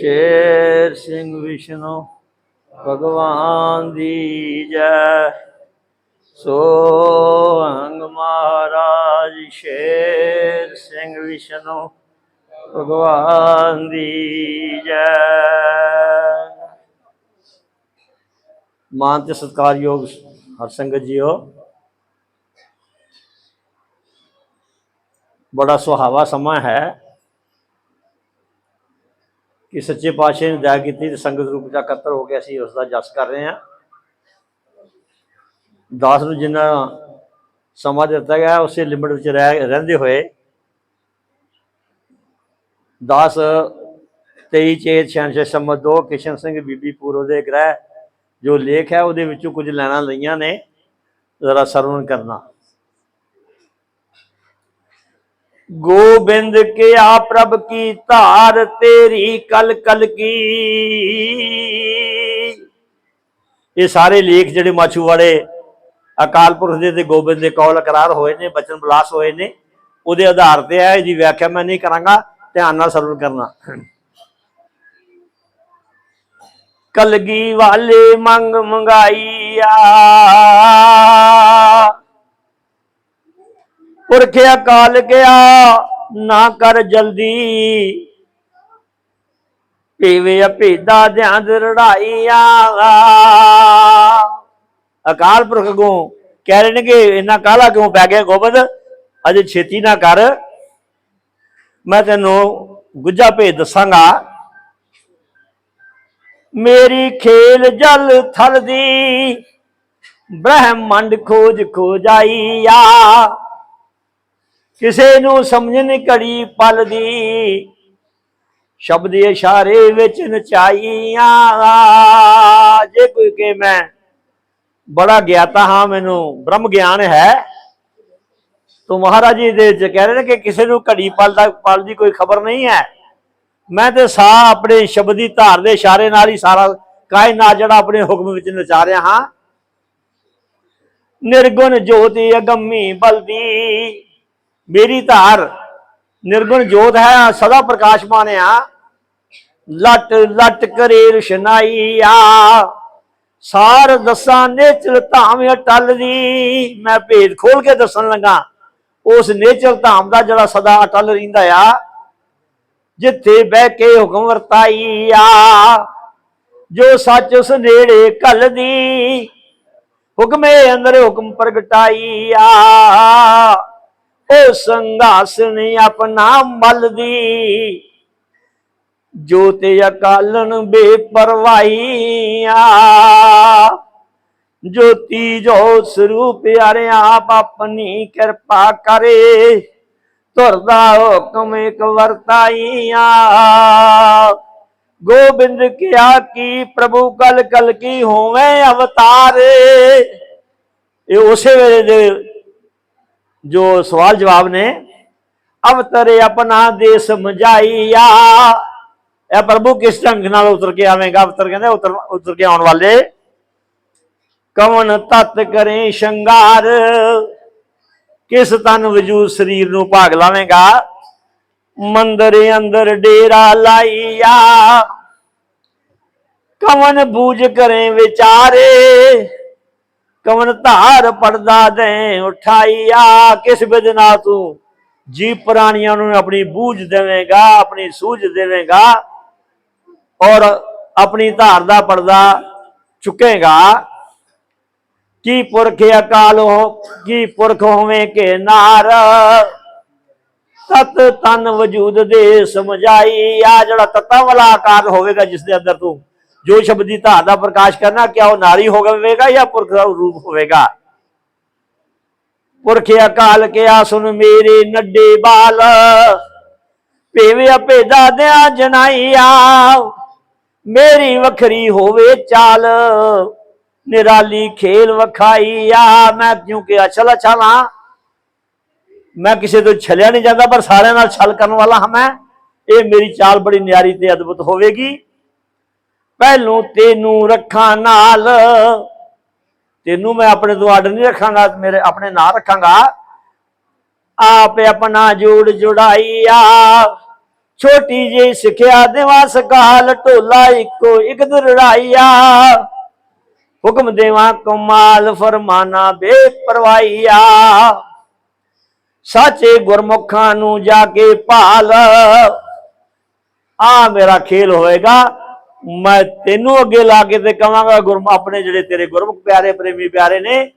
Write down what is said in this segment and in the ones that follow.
ਸ਼ੇਰ ਸਿੰਘ ਵਿਸ਼ਨੂੰ, ਭਗਵਾਨ ਦੀ ਜੈ। ਸੋ ਅੰਗ ਮਹਾਰਾਜ ਸ਼ੇਰ ਸਿੰਘ ਵਿਸ਼ਨੂੰ, ਭਗਵਾਨ ਦੀ ਜੈ। ਮਾਨ ਤੇ ਸਤਿਕਾਰਯੋਗ ਹਰ ਸੰਗਤ ਜੀਓ। ਬੜਾ ਸੁਹਾਵਾ ਸਮਾਂ ਹੈ। ਕਿ ਸੱਚੇ ਪਾਤਸ਼ਾਹ ਨੇ ਦਇਆ ਕੀਤੀ ਤੇ ਸੰਗਤ ਰੂਪ ਚ ਇਕੱਤਰ ਹੋ ਕੇ ਅਸੀਂ ਉਸ ਦਾ ਜਸ ਕਰ ਰਹੇ ਹਾਂ। ਦਾਸ ਨੂੰ ਜਿੰਨਾ ਸਮਾਂ ਦਿੱਤਾ ਗਿਆ, ਉਸੇ ਲਿਮਟ ਵਿੱਚ ਰਹਿ, ਰਹਿੰਦੇ ਹੋਏ ਦਾਸ 23 ਚੇਤ ਛਿਆਨਵੇਂ ਸੰਮਤ ਦੋ, ਕਿਸ਼ਨ ਸਿੰਘ ਬੀਬੀ ਪੂਰੋ ਦੇ ਗ੍ਰਹਿ, ਜੋ ਲੇਖ ਹੈ, ਉਹਦੇ ਵਿੱਚੋਂ ਕੁਝ ਲੈਣਾ ਲਈਆਂ ਨੇ। ਜ਼ਰਾ ਸਰਵਣ ਕਰਨਾ। ਗੋਬਿੰਦ ਕਿਆ ਪ੍ਰਭ ਕੀ ਧਾਰ ਤੇਰੀ ਕਲ ਕਲ ਕੀ? ਇਹ ਸਾਰੇ ਲੇਖ ਜਿਹੜੇ ਮਾਛੂ ਵਾਲੇ ਅਕਾਲ ਪੁਰਖ ਦੇ ਤੇ ਗੋਬਿੰਦ ਦੇ ਕੌਲ ਇਕਰਾਰ ਹੋਏ ਨੇ, ਬਚਨ ਬਲਾਸ ਹੋਏ ਨੇ, ਉਹਦੇ ਆਧਾਰ ਤੇ ਹੈ ਇਹਦੀ ਵਿਆਖਿਆ ਮੈਂ ਨਹੀਂ ਕਰਾਂਗਾ, ਧਿਆਨ ਨਾਲ ਸਰਵਣ ਕਰਨਾ। ਕਲਗੀ ਵਾਲੇ ਮੰਗ ਮੰਗਾਈਆ ਪੁਰਖ ਅਕਾਲ ਗਿਆ, ਨਾ ਕਰ ਜਲਦੀ। ਪੀਵੇ ਅਭੇਦਾ ਧਿਆਨ ਰੜਾਈਆ। ਅਕਾਲ ਪੁਰਖ ਕੋ ਕਹਿ ਰਹੇ ਨੇ ਕਿ ਇੰਨਾ ਕਾਲਾ ਕਿਉਂ ਪੈ ਗਿਆ ਗੋਬਿੰਦ? ਅਜੇ ਛੇਤੀ ਨਾ ਕਰ। ਮੈਂ ਤੈਨੂੰ ਗੁੱਜਾ ਭੇਜ ਦੱਸਾਂਗਾ। ਮੇਰੀ ਖੇਲ ਜਲ ਥਲ ਦੀ ਬ੍ਰਹਮੰਡ ਖੋਜ ਖੋਜਾਈਆ ਕਿਸੇ ਨੂੰ ਸਮਝਣ ਘੜੀ ਪਲ ਦੀ। ਸ਼ਬਦ ਇਸ਼ਾਰੇ ਵਿੱਚ ਨਚਾਈਆਂ ਜੇ ਕੋਈ ਕਿ ਮੈਂ ਬੜਾ ਗਿਆਤਾ ਹਾਂ, ਮੈਨੂੰ ਬ੍ਰਹਮ ਗਿਆਨ ਹੈ। ਤੋ ਮਹਾਰਾਜ ਜੀ ਦੇ ਚ ਕਹਿ ਰਹੇ ਨੇ ਕਿ ਕਿਸੇ ਨੂੰ ਘੜੀ ਪਲ ਦਾ, ਪਲ ਦੀ ਕੋਈ ਖਬਰ ਨਹੀਂ ਹੈ। ਮੈਂ ਤੇ ਸਾ ਆਪਣੇ ਸ਼ਬਦ ਦੀ ਧਾਰ ਦੇ ਇਸ਼ਾਰੇ ਨਾਲ ਹੀ ਸਾਰਾ ਕਾਇਨਾਤ ਜਿਹੜਾ ਆਪਣੇ ਹੁਕਮ ਵਿੱਚ ਨਚਾ ਰਿਹਾ ਹਾਂ। ਨਿਰਗੁਣ ਜੋਤੀ ਅਗੰਮੀ ਬਲਦੀ। ਮੇਰੀ ਧਾਰ ਨਿਰਗੁਣ ਜੋਤ ਹੈ, ਸਦਾ ਪ੍ਰਕਾਸ਼ਮਾਨ ਆ ਲਟ ਲਟ ਕਰੇ ਰਸ਼ਨਾਈਆ। ਸਾਰ ਦਸਾਂ ਨੇਚਲ ਧਾਮ ਅਟਲ ਦੀ ਮੈਂ ਭੇਦ ਖੋਲ ਕੇ ਦੱਸਣ ਲੱਗਾ, ਉਸ ਨੇਚਲ ਧਾਮ ਦਾ ਜਿਹੜਾ ਸਦਾ ਅਟਲ ਰਹਿੰਦਾ ਆ, ਜਿੱਥੇ ਬਹਿ ਕੇ ਹੁਕਮ ਵਰਤਾਈ ਆ ਜੋ ਸੱਚ ਉਸ ਨੇੜੇ ਕੱਲ ਦੀ ਹੁਕਮੇ ਅੰਦਰ ਹੁਕਮ ਪ੍ਰਗਟਾਈ ਆ ਉਹ ਸੰਘਾਸਨ ਆਪਣਾ ਮਲਦੀ। ਜੋ ਤੇ ਅਕਾਲਨ ਬੇਪਰਵਾਹੀਆ। ਜੋਤੀ ਜੋ ਸਰੂਪ ਪਿਆਰੇ ਆਪ ਆਪਣੀ ਕਿਰਪਾ ਕਰੇ। ਤੁਰਦਾ ਹੁਕਮ ਇੱਕ ਵਰਤਾਈਆ। ਗੋਬਿੰਦ ਕਿਆ ਕੀ ਪ੍ਰਭੂ ਕਲ ਕਲ ਕੀ ਹੋਵੇ ਅਵਤਾਰ। ਇਹ ਉਸੇ ਵੇਲੇ ਦੇ ਜੋ ਸਵਾਲ ਜਵਾਬ ਨੇ ਅਵਤਰੇ ਆਪਣਾ ਦੇ ਸਮਝਾਈਆ ਇਹ ਪ੍ਰਭੂ ਕਿਸ ਢੰਗ ਨਾਲ ਉਤਰ ਕੇ ਆਵੇਂਗਾ ਅਵਤਰ ਕਹਿੰਦੇ ਉਤਰ ਉਤਰ ਕੇ ਆਉਣ ਵਾਲੇ ਕਵਨ ਤਤ ਕਰੇ ਸ਼ੰਗਾਰ ਕਿਸ ਤਨ ਵਜੂਦ ਸਰੀਰ ਨੂੰ ਭਾਗ ਲਾਵੇਂਗਾ ਮੰਦਰ ਅੰਦਰ ਡੇਰਾ ਲਾਈਆ ਕਵਨ ਬੂਝ ਕਰੇ ਵਿਚਾਰੇ ਕਵਨ ਧਾਰ ਪੜਦਾ ਦੇ, ਉਠਾਈਆ, ਕਿਸ ਬਿਦਨਾ ਤੂੰ? ਜੀ ਪ੍ਰਾਣੀਆਂ ਨੂੰ ਆਪਣੀ ਬੂਝ ਦੇਵੇਂਗਾ, ਆਪਣੀ ਸੂਝ ਦੇਵੇਂਗਾ ਔਰ ਆਪਣੀ ਧਾਰ ਦਾ ਪਰਦਾ ਚੁੱਕੇਗਾ। ਕੀ ਪੁਰਖ ਅਕਾਲ ਹੋ, ਕੀ ਪੁਰਖ ਹੋਵੇਂ ਕੇ ਨਾਰ? ਤਤ ਤਨ ਵਜੂਦ ਦੇ ਸਮਝਾਈ, ਆ ਜਿਹੜਾ ਤਤਾਂ ਵਾਲਾ ਆਕਾਰ ਹੋਵੇਗਾ ਜਿਸ ਦੇ ਅੰਦਰ ਤੂੰ ਜੋ ਸ਼ਬਦ ਦੀ ਧਾਰ ਦਾ ਪ੍ਰਕਾਸ਼ ਕਰਨਾ, ਕਿਆ ਉਹ ਨਾਰੀ ਹੋਵੇਗਾ ਜਾਂ ਪੁਰਖ ਦਾ ਰੂਪ ਹੋਵੇਗਾ? ਪੁਰਖ ਅਕਾਲ ਕਿਆ ਸੁਨ ਮੇਰੇ ਨੱਡੇ ਬਾਲ ਭੇਵੇ ਆਪੇ ਦਾਦਿਆਂ ਜਨਾਈਆ, ਮੇਰੀ ਵੱਖਰੀ ਹੋਵੇ ਚਾਲ, ਨਿਰਾਲੀ ਖੇਲ ਵਖਾਈ ਆ ਮੈਂ ਕਿਉਂਕਿ ਅਛਲ ਅਛਲਾ ਮੈਂ ਕਿਸੇ ਤੋਂ ਛਲਿਆ ਨਹੀਂ ਜਾਂਦਾ, ਪਰ ਸਾਰਿਆਂ ਨਾਲ ਛਲ ਕਰਨ ਵਾਲਾ ਹਾਂ ਮੈਂ। ਇਹ ਮੇਰੀ ਚਾਲ ਬੜੀ ਨਿਆਰੀ ਤੇ ਅਦਭੁਤ ਹੋਵੇਗੀ। ਪਹਿਲੋਂ ਤੈਨੂੰ ਰੱਖਾਂ ਨਾਲ। ਤੈਨੂੰ ਮੈਂ ਆਪਣੇ ਤੋਂ ਅੱਡ ਨਹੀਂ ਰੱਖਾਂਗਾ, ਮੇਰੇ ਆਪਣੇ ਨਾਲ ਰੱਖਾਂਗਾ। ਆਪ ਆਪਣਾ ਜੋੜ ਜੁੜਾਈਆ। ਛੋਟੀ ਜਿਹੀ ਸਿੱਖਿਆ ਦੇਵਾਂ ਸਕਾਲ, ਢੋਲਾ ਇੱਕੋ ਇੱਕ ਦੁਰੜਾਈਆ ਹੁਕਮ ਦੇਵਾਂ ਕਮਾਲ, ਫਰਮਾਨਾ ਬੇਪਰਵਾਈਆ ਸਾਚੇ ਗੁਰਮੁਖਾਂ ਨੂੰ ਜਾ ਕੇ ਭਾਲ। ਆ ਮੇਰਾ ਖੇਲ ਹੋਏਗਾ। ਮੈਂ ਤੈਨੂੰ ਅੱਗੇ ਲਾ ਕੇ ਤੇ ਕਵਾਂਗਾ ਗੁਰਮ, ਆਪਣੇ ਜਿਹੜੇ ਤੇਰੇ ਗੁਰਮੁਖ ਪਿਆਰੇ, ਪ੍ਰੇਮੀ ਪਿਆਰੇ ਨੇ,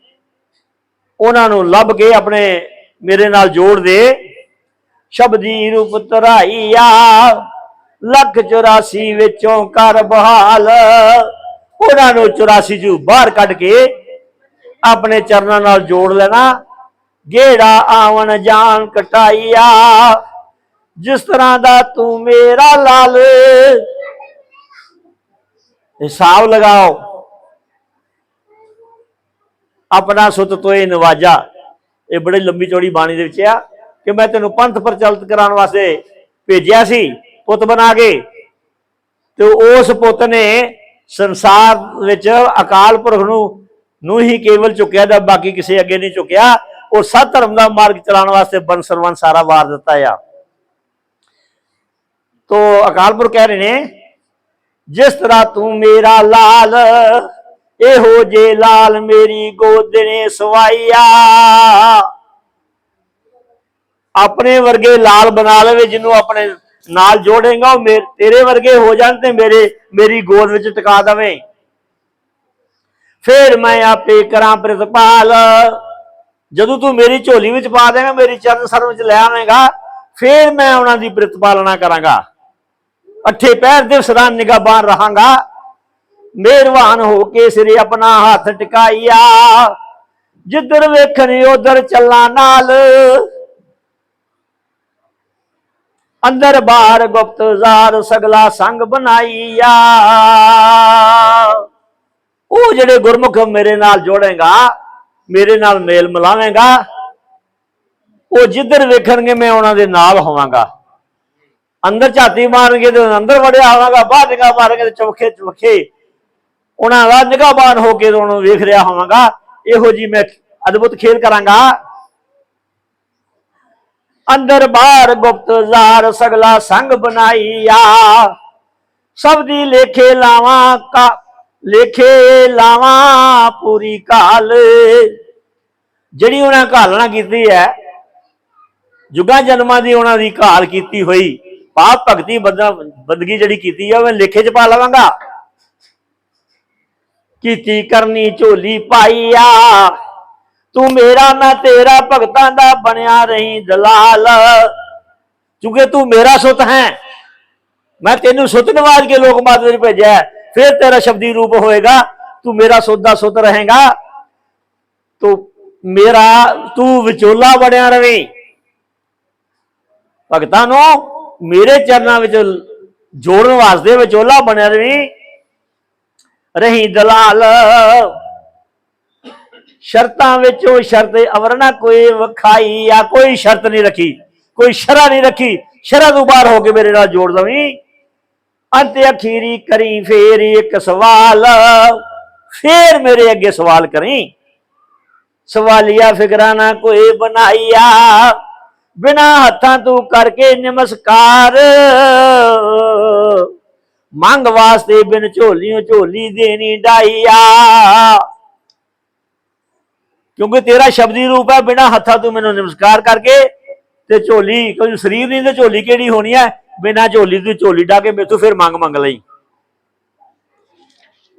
ਉਹਨਾਂ ਨੂੰ ਲੱਭ ਕੇ ਆਪਣੇ ਮੇਰੇ ਨਾਲ ਜੋੜ ਦੇ। ਸ਼ਬਦੀ ਰੂਪ ਤਰਾਈਆ ਲੱਖ 84 ਵਿੱਚੋਂ ਕਰ ਬਹਾਲ। ਉਹਨਾਂ ਨੂੰ 84 ਚੋਂ ਬਾਹਰ ਕੱਢ ਕੇ ਆਪਣੇ ਚਰਨਾਂ ਨਾਲ ਜੋੜ ਲੈਣਾ। ਗੇੜਾ ਆਵਣ ਜਾਣ ਕਟਾਈਆ, ਜਿਸ ਤਰ੍ਹਾਂ ਦਾ ਤੂੰ ਮੇਰਾ ਲਾਲ ਹਿਸਾਬ ਲਗਾਓ। ਆਪਣਾ ਸੁਤ ਤੋਏ ਨਵਾਜਾ, ਇਹ ਬੜੀ ਲੰਬੀ ਚੌੜੀ ਬਾਣੀ ਦੇ ਵਿੱਚ ਆ ਕਿ ਮੈਂ ਤੈਨੂੰ ਪੰਥ ਪ੍ਰਚਲਿਤ ਕਰਾਉਣ ਵਾਸਤੇ ਭੇਜਿਆ ਸੀ, ਪੁੱਤ ਬਣਾ ਕੇ। ਤੇ ਉਸ ਪੁੱਤ ਨੇ ਸੰਸਾਰ ਵਿੱਚ ਅਕਾਲ ਪੁਰਖ ਨੂੰ ਨੂੰ ਹੀ ਕੇਵਲ ਚੁੱਕਿਆ ਦਾ, ਬਾਕੀ ਕਿਸੇ ਅੱਗੇ ਨਹੀਂ ਚੁੱਕਿਆ। ਉਹ ਸਤ ਧਰਮ ਦਾ ਮਾਰਗ ਚਲਾਉਣ ਵਾਸਤੇ ਬੰਸਰਵਨ ਸਾਰਾ ਵਾਰ ਦਿੱਤਾ ਆ। ਤੋ ਅਕਾਲ ਪੁਰਖ ਕਹਿ ਰਹੇ ਨੇ ਜਿਸ ਤਰ੍ਹਾਂ ਤੂੰ ਮੇਰਾ ਲਾਲ, ਇਹੋ ਜੇ ਲਾਲ ਮੇਰੀ ਗੋਦ ਨੇ ਸਵਾਈਆ ਆਪਣੇ ਵਰਗੇ ਲਾਲ ਬਣਾ ਲਵੇ, ਜਿਹਨੂੰ ਆਪਣੇ ਨਾਲ ਜੋੜੇਗਾ, ਉਹ ਮੇ- ਤੇਰੇ ਵਰਗੇ ਹੋ ਜਾਣ ਤੇ ਮੇਰੇ, ਮੇਰੀ ਗੋਦ ਵਿੱਚ ਟਿਕਾ ਦਵੇਂ। ਫੇਰ ਮੈਂ ਆਪੇ ਕਰਾਂ ਪ੍ਰਤਪਾਲ। ਜਦੋਂ ਤੂੰ ਮੇਰੀ ਝੋਲੀ ਵਿੱਚ ਪਾ ਦੇਗਾ ਮੇਰੀ ਚਰਨ ਸਰ ਵਿੱਚ ਲੈ ਆਵੇਂਗਾ, ਫੇਰ ਮੈਂ ਉਹਨਾਂ ਦੀ ਪ੍ਰਤਪਾਲਨਾ ਕਰਾਂਗਾ। ਅੱਠੇ ਪੈਰ ਦੇ ਸਦਾ ਨਿਗਾਹਬਾਨ ਰਹਾਂਗਾ। ਮਿਹਰਬਾਨ ਹੋ ਕੇ ਸਿਰੇ ਆਪਣਾ ਹੱਥ ਟਿਕਾਈਆ। ਜਿੱਧਰ ਵੇਖਣੀ ਉਧਰ ਚੱਲਾਂ ਨਾਲ। ਅੰਦਰ ਬਾਹਰ ਗੁਪਤਜ਼ਾਰ ਸਗਲਾ ਸੰਗ ਬਣਾਈਆ। ਉਹ ਜਿਹੜੇ ਗੁਰਮੁਖ ਮੇਰੇ ਨਾਲ ਜੋੜੇਗਾ, ਮੇਰੇ ਨਾਲ ਮੇਲ ਮਿਲਾਵੇਂਗਾ, ਉਹ ਜਿੱਧਰ ਵੇਖਣਗੇ ਮੈਂ ਉਹਨਾਂ ਦੇ ਨਾਲ ਹੋਵਾਂਗਾ। ਅੰਦਰ ਝਾਤੀ ਮਾਰਨਗੇ ਤੇ ਅੰਦਰ ਵੜਿਆ ਹੋਵਾਂਗਾ, ਬਾਹਰ ਨਿਗਾਹ ਮਾਰਨਗੇ ਤੇ ਚੌਖੇ ਚਵਖੇ ਉਹਨਾਂ ਦਾ ਨਿਗਾਹਬਾਨ ਹੋ ਕੇ ਉਹਨਾਂ ਨੂੰ ਵੇਖ ਰਿਹਾ ਹੋਵਾਂਗਾ। ਇਹੋ ਜੀ ਮੈਂ ਅਦਭੁਤ ਖੇਲ ਕਰਾਂਗਾ। ਅੰਦਰ ਬਾਹਰ ਗੁਪਤਜ਼ਾਰ ਸਗਲਾ ਸੰਗ ਬਣਾਈਆ। ਸਭ ਦੀ ਲੇਖੇ ਲਾਵਾਂ ਕਾ, ਲੇਖੇ ਲਾਵਾਂ ਪੂਰੀ ਕਾਲ ਜਿਹੜੀ ਉਹਨਾਂ ਘਾਲਣਾ ਕੀਤੀ ਹੈ, ਜੁਗਾਂ ਜਨਮਾਂ ਦੀ ਉਹਨਾਂ ਦੀ ਘਾਲ ਕੀਤੀ ਹੋਈ। ਪਾਪ ਭਗਤੀ ਬੰਦਾ ਬੰਦਗੀ ਜਿਹੜੀ ਕੀਤੀ ਆ, ਮੈਂ ਲੇਖੇ 'ਚ ਪਾ ਲਵਾਂਗਾ। ਕੀਤੀ ਕਰਨੀ ਝੋਲੀ ਪਾਈਆ ਤੂੰ ਮੇਰਾ ਮੈਂ ਤੇਰਾ ਭਗਤਾਂ ਦਾ ਬਣਿਆ ਰਹੀਂ ਦਲਾਲ। ਕਿਉਂਕਿ ਤੂੰ ਮੇਰਾ ਸੁਤ ਹੈ। ਮੈਂ ਤੈਨੂੰ ਸੁੱਤ ਨਵਾਜ ਕੇ ਲੋਕ ਮਾਤ ਵਿੱਚ ਭੇਜਿਆ ਫਿਰ ਤੇਰਾ ਸ਼ਬਦੀ ਰੂਪ ਹੋਏਗਾ। ਤੂੰ ਮੇਰਾ ਸੁਤ ਦਾ ਸੁਤ ਰਹੇਗਾ। ਤੂੰ ਮੇਰਾ ਤੂੰ ਵਿਚੋਲਾ ਬਣਿਆ ਰਵੇਂ। ਭਗਤਾਂ ਨੂੰ ਮੇਰੇ ਚਰਨਾਂ ਵਿੱਚ ਜੋੜਨ ਵਾਸਤੇ ਵਿਚੋਲਾ ਬਣਿਆ ਰਵੀਂ ਰਹੀ ਦਲਾਲ। ਸ਼ਰਤਾਂ ਵਿੱਚ ਉਹ ਸ਼ਰਤ ਅਵਰਣਾ ਕੋਈ ਵਖਾਈ ਆ, ਕੋਈ ਸ਼ਰਤ ਨਹੀਂ ਰੱਖੀ, ਕੋਈ ਸ਼ਰਾ ਨਹੀਂ ਰੱਖੀ, ਸ਼ਰਾ ਤੋਂ ਬਾਹਰ ਹੋ ਕੇ ਮੇਰੇ ਨਾਲ ਜੋੜ ਦਵੀਂ। ਅੰਤ ਅਖੀਰੀ ਕਰੀ ਫੇਰ ਇੱਕ ਸਵਾਲ, ਫੇਰ ਮੇਰੇ ਅੱਗੇ ਸਵਾਲ ਕਰੀ। ਸਵਾਲੀਆ ਫਿਕਰਾਂ ਨਾ ਕੋਈ ਬਣਾਈਆ ਬਿਨਾ ਹੱਥਾਂ ਤੂੰ ਕਰਕੇ ਨਮਸਕਾਰ। ਮੰਗ ਵਾਸਤੇ ਬਿਨ ਝੋਲੀਓ ਝੋਲੀ ਦੇਣੀ ਡਾਈਆ ਕਿਉਂਕਿ ਤੇਰਾ ਸ਼ਬਦੀ ਰੂਪ ਹੈ, ਬਿਨਾ ਹੱਥਾਂ ਤੂੰ ਮੈਨੂੰ ਨਮਸਕਾਰ ਕਰਕੇ ਤੇ ਝੋਲੀ, ਕੋਈ ਸਰੀਰ ਨਹੀਂ ਤੇ ਝੋਲੀ ਕਿਹੜੀ ਹੋਣੀ ਹੈ? ਬਿਨਾ ਝੋਲੀ ਤੂੰ ਝੋਲੀ ਡਾ ਕੇ ਮੇਥੋਂ ਫਿਰ ਮੰਗ ਮੰਗ ਲਈ।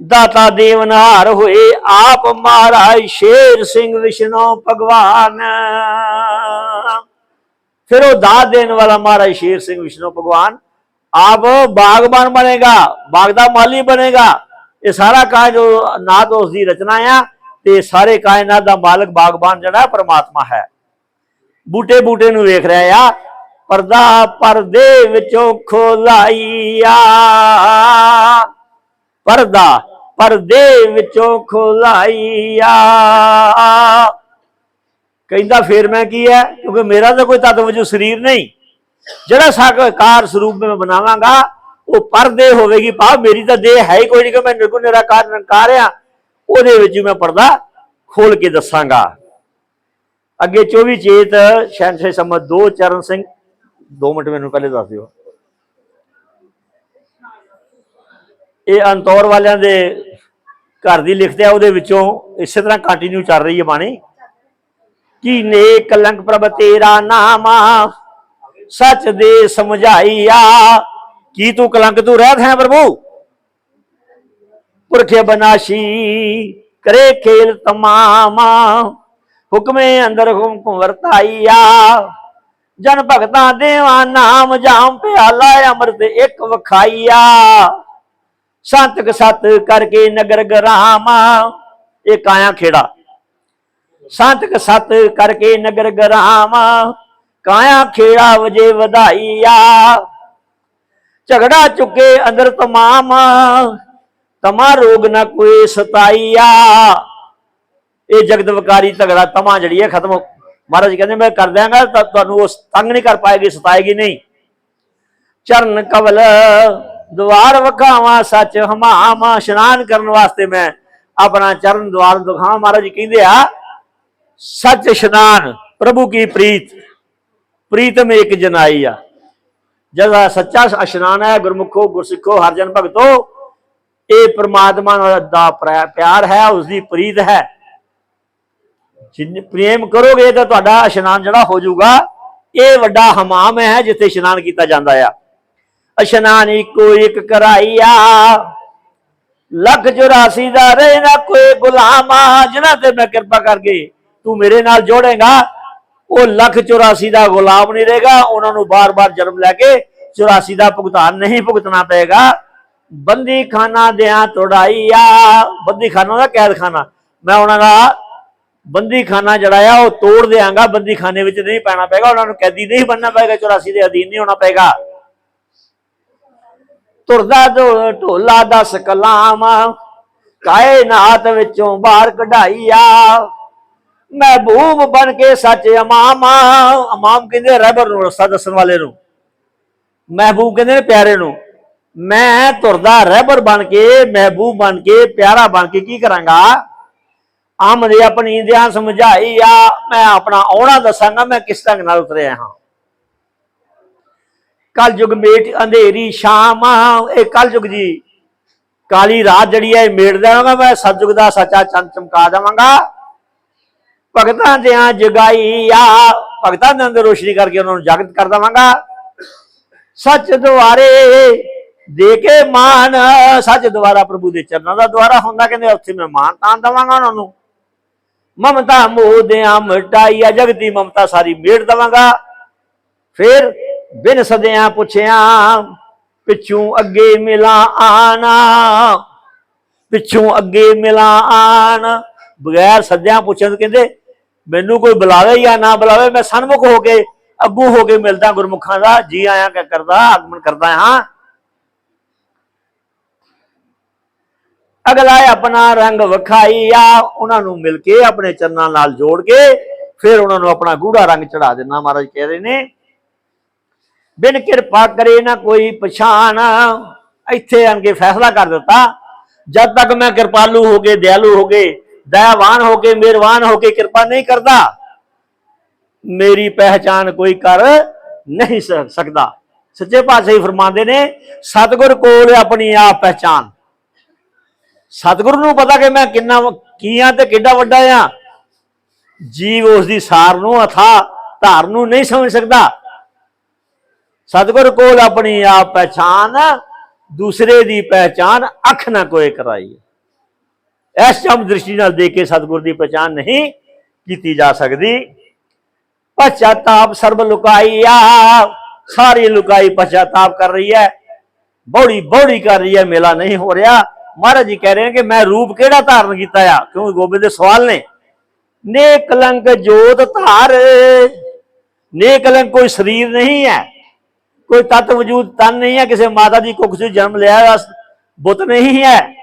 ਦਾਤਾ ਦੇਵਨਾਰ ਹੋਏ ਆਪ ਮਹਾਰਾਜ, ਸ਼ੇਰ ਸਿੰਘ, ਵਿਸ਼ਨੋ, ਭਗਵਾਨ। ਫਿਰ ਉਹ ਦਾਤ ਦੇਣ ਵਾਲਾ ਮਹਾਰਾਜ ਸ਼ੇਰ ਸਿੰਘ ਵਿਸ਼ਨੂੰ ਭਗਵਾਨ ਆਪ ਬਾਗਬਾਨ ਬਣੇਗਾ, ਬਾਗ ਦਾ ਮਾਲੀ ਬਣੇਗਾ। ਇਹ ਸਾਰਾ ਕਾਜ ਜੋ ਨਾਦ ਉਸ ਦੀ ਰਚਨਾ ਆ ਤੇ ਸਾਰੇ ਕਾਇਨਾਤ ਦਾ ਮਾਲਕ ਬਾਗਬਾਨ ਜਿਹੜਾ ਪਰਮਾਤਮਾ ਹੈ। ਬੂਟੇ ਬੂਟੇ ਨੂੰ ਵੇਖ ਰਿਹਾ ਆ, ਪਰਦਾ ਪਰਦੇ ਵਿੱਚੋਂ ਖੋਲਾਈਆ। ਪਰਦਾ ਪਰਦੇ ਵਿੱਚੋਂ ਖੋਲਾਈਆ। ਕਹਿੰਦਾ ਫੇਰ ਮੈਂ ਕੀ ਹੈ? ਕਿਉਂਕਿ ਮੇਰਾ ਤਾਂ ਕੋਈ ਤਤ ਵਜੂ ਸਰੀਰ ਨਹੀਂ। ਜਿਹੜਾ ਸਾਕਾਰ ਸਰੂਪ ਮੈਂ ਬਣਾਵਾਂਗਾ, ਉਹ ਪਰਦੇ ਹੋਵੇਗੀ। ਭਾਵ ਮੇਰੀ ਤਾਂ ਦੇਹ ਹੈ ਹੀ ਕੋਈ ਨਹੀਂ ਕਿ ਮੈਂ ਨਿਰਗੁਣ ਨਿਰਾਕਾਰ ਨਿਰੰਕਾਰ ਉਹਦੇ ਵਿੱਚ ਮੈਂ ਪਰਦਾ ਖੋਲ ਕੇ ਦੱਸਾਂਗਾ। ਅੱਗੇ 24 ਚੇਤ ਸ਼ੈਨਸ਼ੇ ਸਮਤ ਦੋ, ਚਰਨ ਸਿੰਘ। ਦੋ ਮਿੰਟ ਮੈਨੂੰ ਪਹਿਲੇ ਦੱਸ ਦਿਓ। ਇਹ ਅੰਤੌਰ ਵਾਲਿਆਂ ਦੇ ਘਰ ਦੀ ਲਿਖਦੇ ਆ ਉਹਦੇ ਵਿੱਚੋਂ ਇਸੇ ਤਰ੍ਹਾਂ ਕੰਟੀਨਿਊ ਚੱਲ ਰਹੀ ਹੈ ਬਾਣੀ। ਕੀ ਨੇ ਕਲੰਕ ਪ੍ਰਭ ਤੇਰਾ ਨਾਮਾ ਸੱਚ ਦੇ ਸਮਝਾਈਆ। ਕੀ ਤੂੰ ਕਲੰਕ ਤੂੰ ਰਹਿਤ ਹੈ ਪ੍ਰਭੂ? ਪੁਰਖੇ ਬਨਾਸ਼ੀ ਕਰੇ ਖੇਲ ਤਮਾਮ। ਹੁਕਮੇ ਅੰਦਰ ਹੁਕਮ ਵਰਤਾਈਆ। ਜਨ ਭਗਤਾਂ ਦੇਵਾ ਨਾਮ ਜਾਮ ਪਿਆਲਾ ਅੰਮ੍ਰਿਤ ਇੱਕ ਵਖਾਈਆ। ਸੰਤਕ ਸਤ ਕਰਕੇ ਨਗਰ ਗਰਾਮਾ। ਇਹ ਕਾਇਆ ਖੇੜਾ। ਸੰਤਕ ਸਤ ਕਰਕੇ ਨਗਰ ਗਰਾਮ ਕਾਇਆ ਖੇੜਾ ਵਜੇ ਵਧਾਈਆ। ਝਗੜਾ ਚੁੱਕੇ ਅੰਦਰ ਤਮਾਮ, ਤਮਾ ਰੋਗ ਨਾ ਕੋਈ ਸਤਾਈਆ। ਇਹ ਜਗਤ ਵਿਕਾਰੀ ਝਗੜਾ ਤਮਾ ਜਿਹੜੀ ਹੈ ਖਤਮ ਮਹਾਰਾਜ ਕਹਿੰਦੇ, ਮੈਂ ਕਰ ਦਿਆਂਗਾ, ਤਾਂ ਤੁਹਾਨੂੰ ਉਹ ਤੰਗ ਨਹੀਂ ਕਰ ਪਾਏਗੀ, ਸਤਾਏਗੀ ਨਹੀਂ। ਚਰਨ ਕਵਲ, ਦਵਾਰ ਵਖਾਵਾਂ, ਸੱਚ ਹਮਾਮਾ ਇਸ਼ਨਾਨ ਕਰਨ ਵਾਸਤੇ ਮੈਂ ਆਪਣਾ ਚਰਨ ਦਵਾਰ ਦਿਖਾਵਾਂ। ਮਹਾਰਾਜ ਕਹਿੰਦੇ ਆ ਸੱਚ ਇਸ਼ਨਾਨ, ਪ੍ਰਭੂ ਕੀ ਪ੍ਰੀਤ। ਪ੍ਰੀਤਮ ਇੱਕ ਜਨਾਈ ਆ ਜਦਾ ਸੱਚਾ ਇਸ਼ਨਾਨ ਹੈ, ਗੁਰਮੁਖੋ, ਗੁਰਸਿੱਖੋ ਹਰਜਨ ਭਗਤੋ, ਇਹ ਪ੍ਰਮਾਤਮਾ ਨਾਲ ਦਾ ਪਿਆਰ ਹੈ ਉਸ ਦੀ ਪ੍ਰੀਤ ਹੈ। ਜਿੰਨੇ, ਪ੍ਰੇਮ ਕਰੋਗੇ ਤਾਂ ਤੁਹਾਡਾ ਇਸ਼ਨਾਨ ਜਿਹੜਾ ਹੋ ਜਾਊਗਾ, ਇਹ ਵੱਡਾ ਹਮਾਮ ਹੈ ਜਿੱਥੇ ਇਸ਼ਨਾਨ ਕੀਤਾ ਜਾਂਦਾ ਆ। ਇਸ਼ਨਾਨ ਇੱਕੋ ਇੱਕ ਕਰਾਈਆ। ਲੱਖ 84 ਦਾ ਰਹੇ ਨਾ ਕੋਈ ਗੁਲਾਮ ਜਿਨ੍ਹਾਂ ਤੇ ਮੈਂ ਕਿਰਪਾ ਕਰਕੇ ਤੂੰ ਮੇਰੇ ਨਾਲ ਜੋੜੇਗਾ, ਉਹ ਲੱਖ 84 ਦਾ ਗੁਲਾਮ ਨਹੀਂ ਰਹੇਗਾ, ਉਹਨਾਂ ਨੂੰ ਬਾਰ-ਬਾਰ ਜਨਮ ਲੈ ਕੇ 84 ਦਾ ਭੁਗਤਾਨ ਨਹੀਂ ਭੁਗਤਣਾ ਪਏਗਾ। ਬੰਦੀ ਖਾਨਾ ਦਿਆਂ ਤੋੜਾਈਆ ਬੰਦੀ ਖਾਨਾ ਦਾ ਕੈਦ ਖਾਨਾ ਮੈਂ ਉਹਨਾਂ ਦਾ ਬੰਦੀ ਖਾਨਾ ਜਿਹੜਾ ਆ, ਉਹ ਤੋੜ ਦਿਆਂਗਾ ਬੰਦੀ ਖਾਨੇ ਵਿੱਚ ਨਹੀਂ ਪੈਣਾ ਪਏਗਾ, ਉਹਨਾਂ ਨੂੰ ਕੈਦੀ ਨਹੀਂ ਬਣਨਾ ਪਏਗਾ 84 ਦੇ ਅਧੀਨ ਨਹੀਂ ਹੋਣਾ ਪਏਗਾ। ਤੁਰਦਾ ਢੋ- ਢੋਲਾ ਦਸ ਕਲਾਮ ਕਾਇਨਾਤ ਵਿੱਚੋਂ ਬਾਹਰ ਕਢਾਈਆ। ਮਹਿਬੂਬ ਬਣ ਕੇ ਸੱਚ ਇਮਾਮ ਇਮਾਮ ਕਹਿੰਦੇ ਰਹਿਬਰ ਨੂੰ ਰਸਤਾ ਦੱਸਣ ਵਾਲੇ ਨੂੰ। ਮਹਿਬੂਬ ਕਹਿੰਦੇ ਨੇ ਪਿਆਰੇ ਨੂੰ। ਮੈਂ ਤੁਰਦਾ ਰਹਿਬਰ ਬਣ ਕੇ, ਮਹਿਬੂਬ ਬਣ ਕੇ, ਪਿਆਰਾ ਬਣ ਕੇ ਕੀ ਕਰਾਂਗਾ? ਆਮਦੇ ਆਪਣੀ ਦਿਆਂ ਸਮਝਾਈ ਆ, ਮੈਂ ਆਪਣਾ ਆਉਣਾ ਦੱਸਾਂਗਾ, ਮੈਂ ਕਿਸ ਢੰਗ ਨਾਲ ਉਤਰਿਆ ਹਾਂ। ਕਲ ਯੁਗ ਮੇਟ ਅੰਧੇਰੀ ਸ਼ਾਮ ਇਹ ਕਲ ਯੁਗ ਜੀ, ਕਾਲੀ ਰਾਤ ਜਿਹੜੀ ਹੈ ਇਹ ਮੇਟ ਦੇਵਾਂਗਾ, ਮੈਂ ਸਤਜੁਗ ਦਾ ਸੱਚਾ ਚੰਦ ਚਮਕਾ ਦੇਵਾਂਗਾ। ਭਗਤਾਂ ਦਿਆਂ ਜਗਾਈ ਆ ਭਗਤਾਂ ਦੇ ਅੰਦਰ ਰੋਸ਼ਨੀ ਕਰਕੇ ਉਹਨਾਂ ਨੂੰ ਜਾਗਤ ਕਰ ਦੇਵਾਂਗਾ। ਸੱਚ ਦੁਆਰੇ ਦੇ ਕੇ ਮਾਨ, ਸੱਚ ਦੁਆਰਾ ਪ੍ਰਭੂ ਦੇ ਚਰਨਾਂ ਦਾ ਦੁਆਰਾ ਹੁੰਦਾ। ਕਹਿੰਦੇ ਉੱਥੇ ਮੈਂ ਮਾਨ ਤਾਂ ਦਵਾਂਗਾ ਉਹਨਾਂ ਨੂੰ। ਮਮਤਾ ਮੋਹ ਦਿਆਂ ਮਟਾਈਆ ਜਗਤੀ ਮਮਤਾ ਸਾਰੀ ਮੇੜ ਦਵਾਂਗਾ। ਫਿਰ ਬਿਨ ਸਦਿਆਂ ਪੁੱਛਿਆ, ਪਿੱਛੋਂ ਅੱਗੇ ਮਿਲਾ ਆਣਾ। ਪਿੱਛੋਂ ਅੱਗੇ ਮਿਲਾ ਆਣ। ਬਗੈਰ ਸੱਦਿਆਂ ਪੁੱਛਣ ਕਹਿੰਦੇ ਮੈਨੂੰ ਕੋਈ ਬੁਲਾਵੇ ਜਾਂ ਨਾ ਬੁਲਾਵੇ, ਮੈਂ ਸਨਮੁਖ ਹੋ ਕੇ ਅੱਗੂ ਹੋ ਕੇ ਮਿਲਦਾ ਗੁਰਮੁਖਾਂ ਦਾ, ਜੀ ਆਇਆਂ ਕਿ ਕਰਦਾ, ਆਗਮਨ ਕਰਦਾ ਹਾਂ। ਅਗਲਾ ਆਪਣਾ ਰੰਗ ਵਿਖਾਈਆ, ਉਹਨਾਂ ਨੂੰ ਮਿਲ ਕੇ ਆਪਣੇ ਚਰਨਾਂ ਨਾਲ ਜੋੜ ਕੇ, ਫਿਰ ਉਹਨਾਂ ਨੂੰ ਆਪਣਾ ਗੂੜਾ ਰੰਗ ਚੜਾ ਦੇਣਾ ਮਹਾਰਾਜ ਕਹਿ ਰਹੇ ਨੇ, ਬਿਨ ਕਿਰਪਾ ਕਰੇ ਨਾ ਕੋਈ ਪਛਾਣ। ਇੱਥੇ ਆਣ ਕੇ ਫੈਸਲਾ ਕਰ ਦਿੱਤਾ, ਜਦ ਤੱਕ ਮੈਂ ਕਿਰਪਾਲੂ ਹੋ ਕੇ ਦਿਆਲੂ ਹੋ ਕੇ ਦਇਆਵਾਨ ਹੋ ਕੇ, ਮਿਹਰਬਾਨ ਹੋ ਕੇ ਕਿਰਪਾ ਨਹੀਂ ਕਰਦਾ। ਮੇਰੀ ਪਹਿਚਾਨ ਕੋਈ ਕਰ ਨਹੀਂ ਸਕਦਾ। ਸੱਚੇ ਪਾਤਸ਼ਾਹ ਹੀ ਫਰਮਾਉਂਦੇ ਨੇ, ਸਤਿਗੁਰ ਕੋਲ ਆਪਣੀ ਆਪ ਪਹਿਚਾਨ ਸਤਿਗੁਰੂ ਨੂੰ ਪਤਾ ਕਿ ਮੈਂ ਕਿੰਨਾ ਕੀ ਆ ਤੇ ਕਿੱਡਾ ਵੱਡਾ ਆ। ਜੀਵ ਉਸ ਦੀ ਸਾਰ ਨੂੰ ਅਥਾ ਧਾਰ ਨੂੰ ਨਹੀਂ ਸਮਝ ਸਕਦਾ। ਸਤਿਗੁਰ ਕੋਲ ਆਪਣੀ ਆਪ ਪਹਿਚਾਨ ਦੂਸਰੇ ਦੀ ਪਹਿਚਾਨ ਅੱਖ ਨਾ ਕੋਏ ਕਰਾਈ ਇਸ ਚਮ ਦ੍ਰਿਸ਼ਟੀ ਨਾਲ ਦੇਖ ਕੇ ਸਤਿਗੁਰ ਦੀ ਪਹਿਚਾਨ ਨਹੀਂ ਕੀਤੀ ਜਾ ਸਕਦੀ। ਪਛਤਾਪ ਸਰਬ ਲੁਕਾਈਆ ਸਾਰੀ ਲੁਕਾਈ ਪਛਤਾਪ ਕਰ ਰਹੀ ਹੈ। ਬੌੜੀ ਬੌੜੀ ਕਰ ਰਹੀ ਹੈ, ਮੇਲਾ ਨਹੀਂ ਹੋ ਰਿਹਾ। ਮਹਾਰਾਜ ਜੀ ਕਹਿ ਰਹੇ ਨੇ ਕਿ ਮੈਂ ਰੂਪ ਕਿਹੜਾ ਧਾਰਨ ਕੀਤਾ ਆ? ਕਿਉਂਕਿ ਗੋਬਿੰਦ ਦੇ ਸਵਾਲ ਨੇ? ਨੇ ਕਲੰਕ ਜੋਤ ਧਾਰ ਨੇ ਕਲੰਕ ਕੋਈ ਸਰੀਰ ਨਹੀਂ ਹੈ। ਕੋਈ ਤਤ ਵਜੂਦ ਤਨ ਨਹੀਂ ਹੈ। ਕਿਸੇ ਮਾਤਾ ਦੀ ਕੁੱਖ ਚ ਜਨਮ ਲਿਆ ਬੁੱਤ ਨਹੀਂ ਹੈ।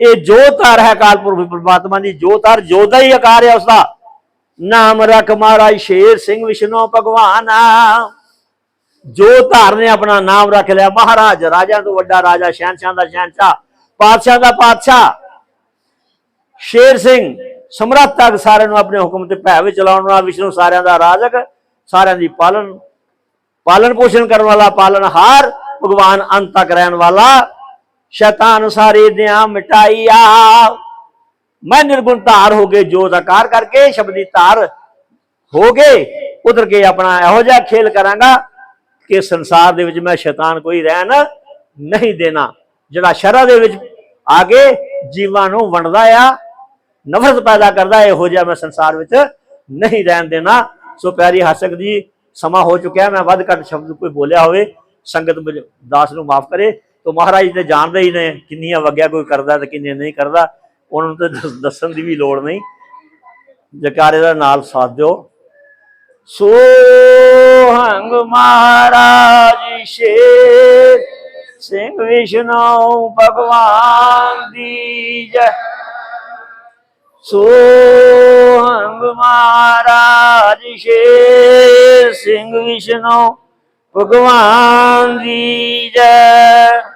ਇਹ ਜੋ ਜੋਤਾਰ ਹੈ ਅਕਾਲ ਪੁਰਖ ਪ੍ਰਮਾਤਮਾ ਦੀ, ਜੋ ਜੋਤਾਰ ਜੋਦਾ ਹੀ ਆਕਾਰ ਹੈ ਉਸਦਾ, ਨਾਮ ਰਖ ਮਹਾਰਾਜ ਸ਼ੇਰ ਸਿੰਘ ਵਿਸ਼ਨੂੰ ਭਗਵਾਨ। ਜੋ ਧਾਰ ਨੇ ਆਪਣਾ ਨਾਮ ਰੱਖ ਲਿਆ, ਮਹਾਰਾਜ ਰਾਜਾ ਤੋਂ ਵੱਡਾ ਰਾਜਾ, ਸ਼ਹਿਨਸ਼ਾਹ ਦਾ ਸ਼ਹਿਨਸ਼ਾਹ, ਪਾਤਸ਼ਾਹ ਦਾ ਪਾਤਸ਼ਾਹ। ਸ਼ੇਰ ਸਿੰਘ ਸਮਰੱਥ ਤੱਕ ਸਾਰਿਆਂ ਨੂੰ ਆਪਣੇ ਹੁਕਮ ਤੇ ਭੈ ਵਿੱਚ ਚਲਾਉਣ ਵਾਲਾ, ਵਿਸ਼ਨੂੰ ਸਾਰਿਆਂ ਦਾ ਰਾਜਕ, ਸਾਰਿਆਂ ਦੀ ਪਾਲਣ ਪਾਲਣ ਪੋਸ਼ਣ ਕਰਨ ਵਾਲਾ, ਪਾਲਣਹਾਰ, ਭਗਵਾਨ ਅੰਤ ਤੱਕ ਰਹਿਣ ਵਾਲਾ। ਸ਼ੈਤਾਨ ਸਾਰੇ ਦਿਆਂ ਮਿਟਾਈਆ ਮੈਂ ਨਿਰਗੁਣ ਧਾਰ ਹੋ ਕੇ ਜੋ ਆਕਾਰ ਕਰਕੇ ਸ਼ਬਦੀ ਧਾਰ ਹੋ ਗਏ, ਉਧਰ ਕੇ ਆਪਣਾ ਇਹੋ ਜਿਹਾ ਖੇਲ ਕਰਾਂਗਾ ਕਿ ਸੰਸਾਰ ਦੇ ਵਿੱਚ ਮੈਂ ਸ਼ੈਤਾਨ ਕੋਈ ਰਹਿਣ ਨਹੀਂ ਦੇਣਾ, ਜਿਹੜਾ ਸ਼ਰਾ ਦੇ ਵਿੱਚ ਆ ਕੇ ਜੀਵਾਂ ਨੂੰ ਵੰਡਦਾ ਆ, ਨਫ਼ਰਤ ਪੈਦਾ ਕਰਦਾ, ਇਹੋ ਜਿਹਾ ਮੈਂ ਸੰਸਾਰ ਵਿੱਚ ਨਹੀਂ ਰਹਿਣ ਦੇਣਾ। ਸੋ ਪਿਆਰੀ ਹਾਸਕ ਜੀ, ਸਮਾਂ ਹੋ ਚੁੱਕਿਆ, ਮੈਂ ਵੱਧ ਘੱਟ ਸ਼ਬਦ ਕੋਈ ਬੋਲਿਆ ਹੋਵੇ, ਸੰਗਤ ਦਾਸ ਨੂੰ ਮਾਫ ਕਰੇ। ਤੋ ਮਹਾਰਾਜ ਤੇ ਜਾਣਦੇ ਹੀ ਨੇ ਕਿੰਨੀਆਂ ਵਗਿਆ ਕੋਈ ਕਰਦਾ ਤੇ ਕਿੰਨੇ ਨਹੀਂ ਕਰਦਾ। ਉਹਨਾਂ ਨੂੰ ਤੇ ਦੱਸਣ ਦੀ ਵੀ ਲੋੜ ਨਹੀਂ। ਜਕਾਰੇ ਦਾ ਨਾਲ ਸਾਥ ਦਿਓ। ਸੋ ਹੰਗ ਮਹਾਰਾਜ ਸ਼ੇਰ, ਸਿੰਘ ਵਿਸ਼ਨੂੰ ਭਗਵਾਨ ਦੀ ਜੈ। ਸੋ ਹੰਗ ਮਹਾਰਾਜ ਸ਼ੇਰ, ਸਿੰਘ ਵਿਸ਼ਨੂੰ ਭਗਵਾਨ ਦੀ ਜੈ।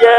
ਜੈ